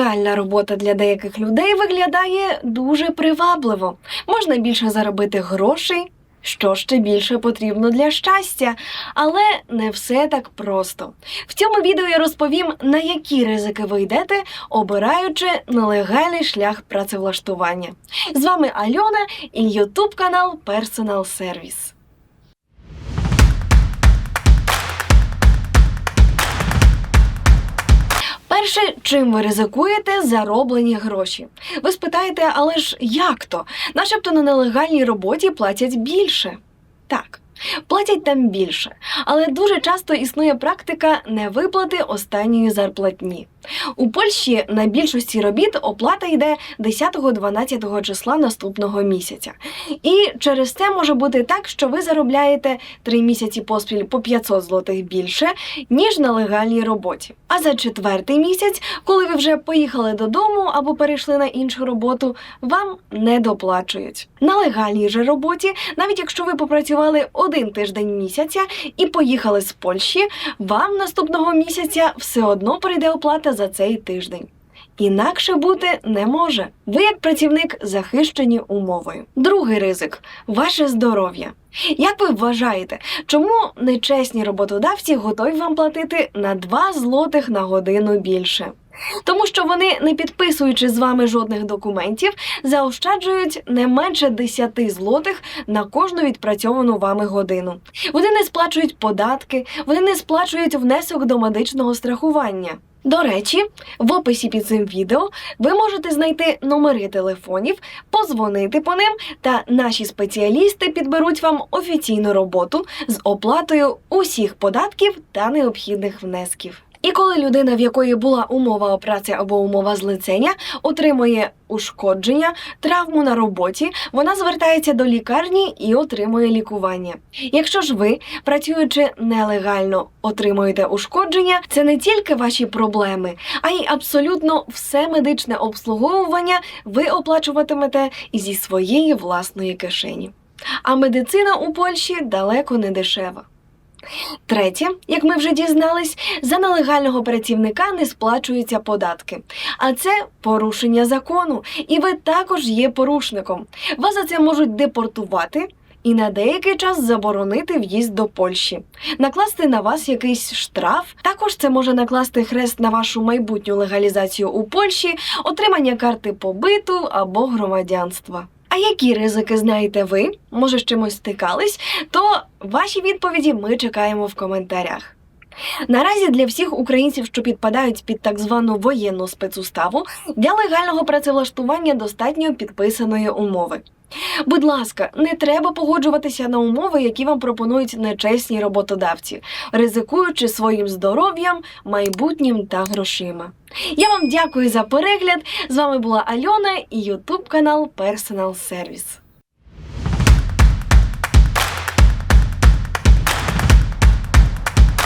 Нелегальна робота для деяких людей виглядає дуже привабливо. Можна більше заробити грошей. Що ще більше потрібно для щастя, але не все так просто. В цьому відео я розповім, на які ризики ви йдете, обираючи нелегальний шлях працевлаштування. З вами Альона і Ютуб канал Personal Service. Перше, чим ви ризикуєте зароблені гроші. Ви спитаєте, але ж як то? Начебто на нелегальній роботі платять більше. Так, платять там більше, але дуже часто існує практика невиплати останньої зарплатні. У Польщі на більшості робіт оплата йде 10-12 числа наступного місяця. І через це може бути так, що ви заробляєте 3 місяці поспіль по 500 злотих більше, ніж на легальній роботі. А за четвертий місяць, коли ви вже поїхали додому або перейшли на іншу роботу, вам не доплачують. На легальній же роботі, навіть якщо ви попрацювали один тиждень місяця і поїхали з Польщі, вам наступного місяця все одно прийде оплата за цей тиждень. Інакше бути не може. Ви, як працівник, захищені умовою. Другий ризик ваше здоров'я. Як ви вважаєте, чому нечесні роботодавці готові вам платити на 2 злотих на годину більше? Тому що вони, не підписуючи з вами жодних документів, заощаджують не менше 10 злотих на кожну відпрацьовану вами годину. Вони не сплачують податки, вони не сплачують внесок до медичного страхування. До речі, в описі під цим відео ви можете знайти номери телефонів, позвонити по ним, та наші спеціалісти підберуть вам офіційну роботу з оплатою усіх податків та необхідних внесків. І коли людина, в якої була умова о праці або умова злицення, отримує ушкодження, травму на роботі, вона звертається до лікарні і отримує лікування. Якщо ж ви, працюючи нелегально, отримуєте ушкодження, це не тільки ваші проблеми, а й абсолютно все медичне обслуговування ви оплачуватимете зі своєї власної кишені. А медицина у Польщі далеко не дешева. Третє, як ми вже дізнались, за нелегального працівника не сплачуються податки. А це порушення закону, і ви також є порушником. Вас за це можуть депортувати. І на деякий час заборонити в'їзд до Польщі, накласти на вас якийсь штраф. Також це може накласти хрест на вашу майбутню легалізацію у Польщі, отримання карти побиту або громадянства. А які ризики знаєте ви? Може, з чимось стикались? То ваші відповіді ми чекаємо в коментарях. Наразі для всіх українців, що підпадають під так звану воєнну спецуставу, для легального працевлаштування достатньо підписаної умови. Будь ласка, не треба погоджуватися на умови, які вам пропонують нечесні роботодавці, ризикуючи своїм здоров'ям, майбутнім та грошима. Я вам дякую за перегляд. З вами була Альона і Ютуб канал Personal Service.